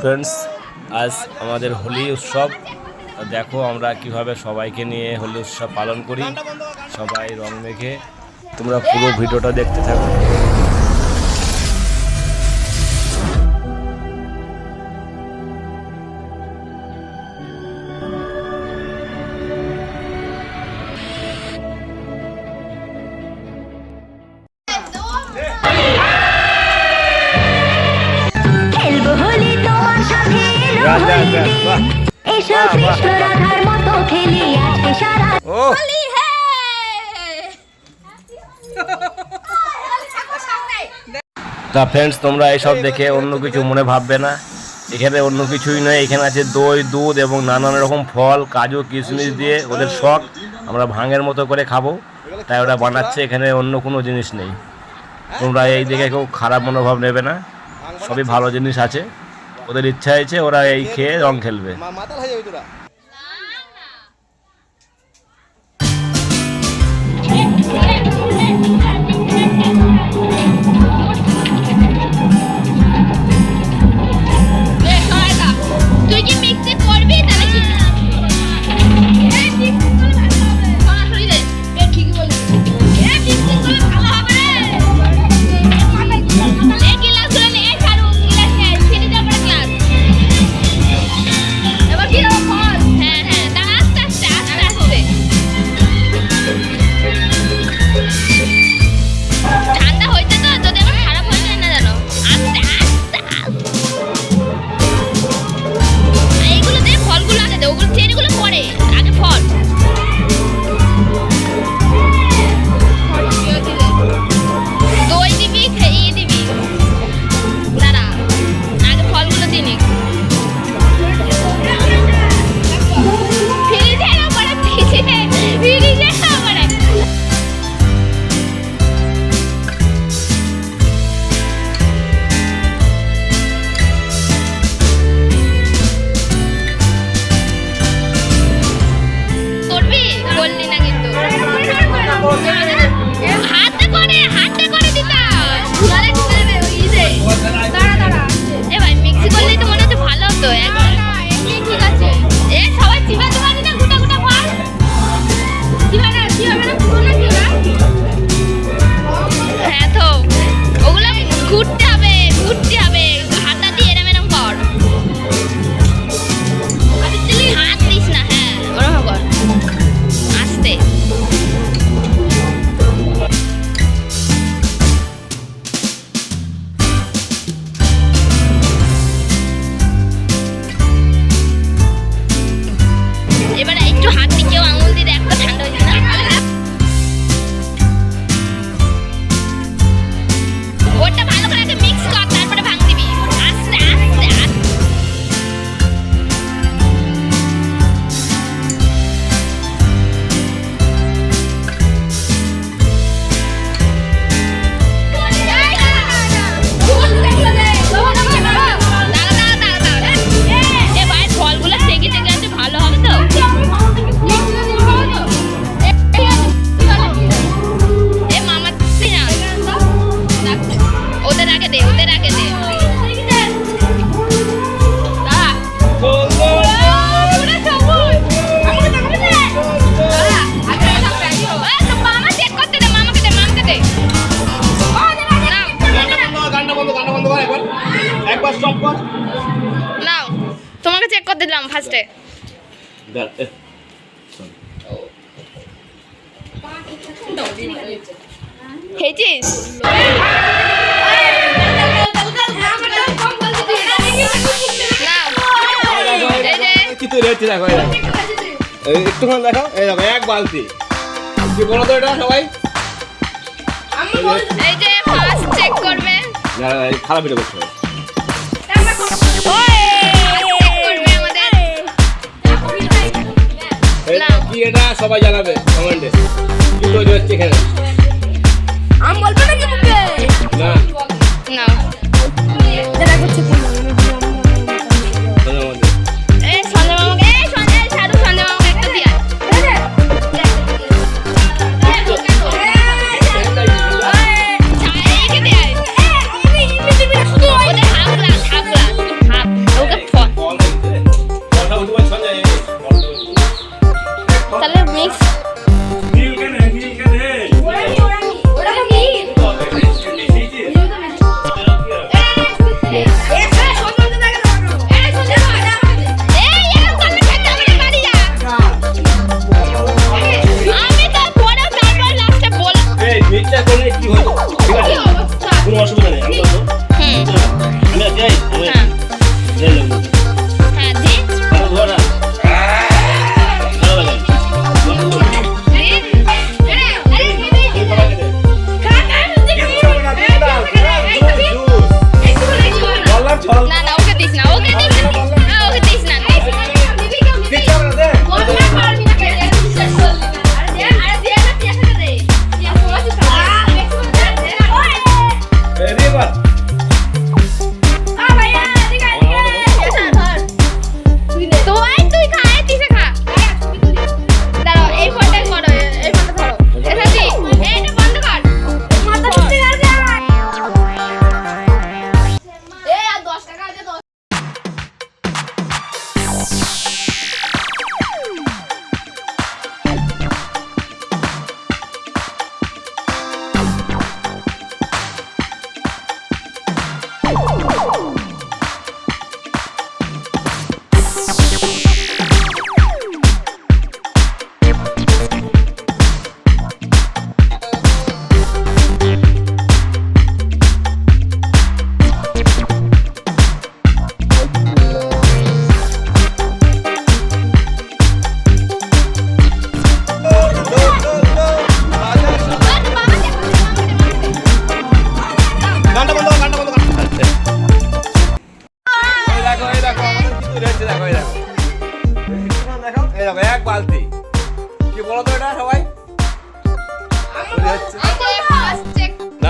Friends আজ আমাদের হোলি উৎসব। দেখো আমরা কীভাবে সবাইকে নিয়ে হোলি উৎসব পালন করি। সবাই রং মেখে তোমরা পুরো ভিডিওটা দেখতে থাকো। তা ফ্রেন্ডস তোমরা এইসব দেখে অন্য কিছু মনে ভাববে না। এখানে অন্য কিছুই নয় এখানে আছে দই, দুধ এবং নানান রকম ফল, কাজু, কিশমিশ দিয়ে ওদের শখ। আমরা ভাঙের মতো করে খাব, তাই ওরা বানাচ্ছে, এখানে অন্য কোনো জিনিস নেই। তোমরা এই দেখে কেউ খারাপ মনোভাব নেবে না, সবই ভালো জিনিস আছে। ওদের ইচ্ছা হয়েছে ওরা এই খেয়ে রং খেলবে। একবার একবার স্টপ কর নাও তোমাকে চেক করতে দিলাম ফার্স্টে খেয়েছিস? তৈরি হচ্ছে দেখো একটুখানি দেখো এই দেখো এক বালতি। কি বলো তো এটা সবাই? এই যে ফার্স্ট চেক করবে। না, না, এই খারাপ ভিডিও করতে হবে না। কি এটা সবাই জানাবে কমেন্টে। কি তৈরি হচ্ছে এখানে? না নাও। ধন্যবাদ।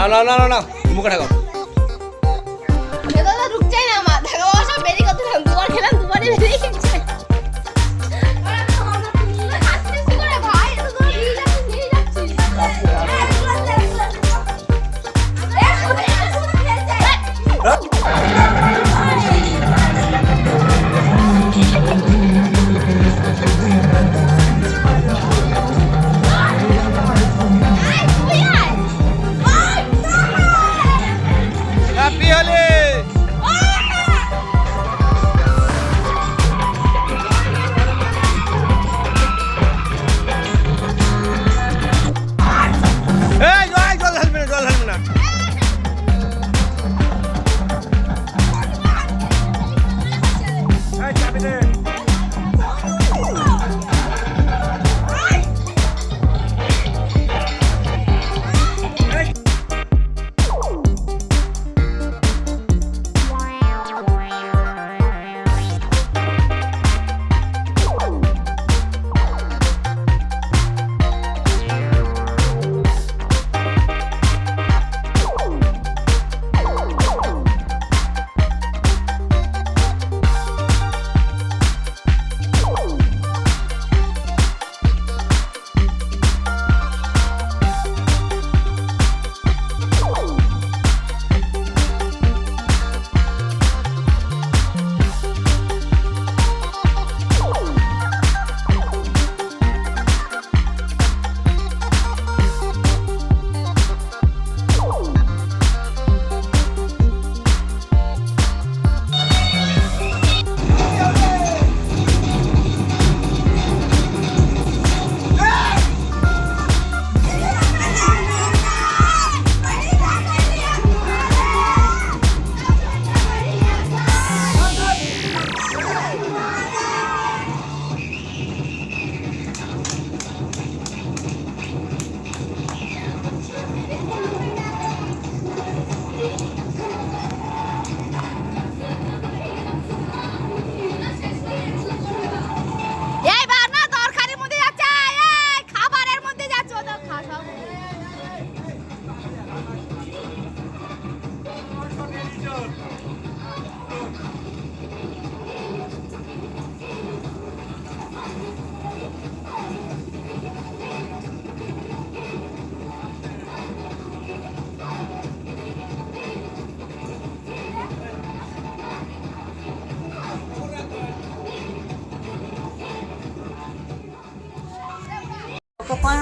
না না না না মুখে ঠাকাও দাদা রুক ঢুকছেই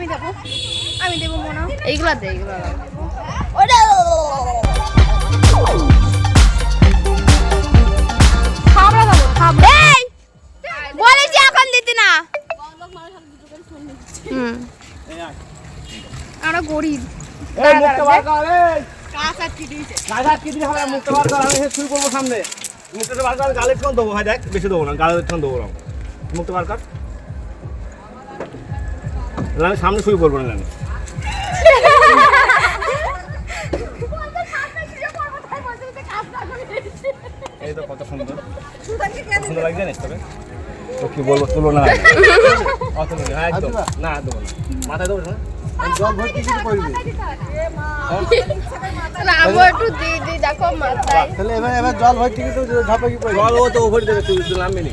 আমি দেবো। আমি দেবো মনে। এইগুলা দে এইগুলা খাবড়া দেবো খাবড়া এই বলেছি এখন দিতি না। হুম। আমরা গরিব। এই মুখটা বার কর এই কাঁচা কি দিলে হবে মুখটা বার কর আমি শুরু করব সামনে। মুখটা বার কর গালে দেবো হয় দেখ বেশি দেবো না গালে দেবো না মুখটা বার কর আমি সামনে শুরু করব না আমি এই তো কত সুন্দর। সুন্দর লাগছে জানিস তবে তো কি বলব হয় না। হ্যাঁ একদম। না দেবো না। মাথায় দেবো না? জল ভর্তি কিছু করবি না আমি একটু দিই দিই দেখো মাথায়। তাহলে এবার এবার জল ভর্তি কিন্তু ঝাপে কি জল ও তো ওভার দেবে তুই নামবি নি নি।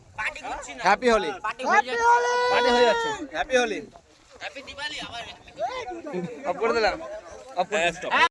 হ্যাপি হোলি। পার্টি হয়ে যাচ্ছে। হ্যাপি হোলি। হ্যাপি দিওয়ালি আবার। অফ করে দিলাম। অফ করে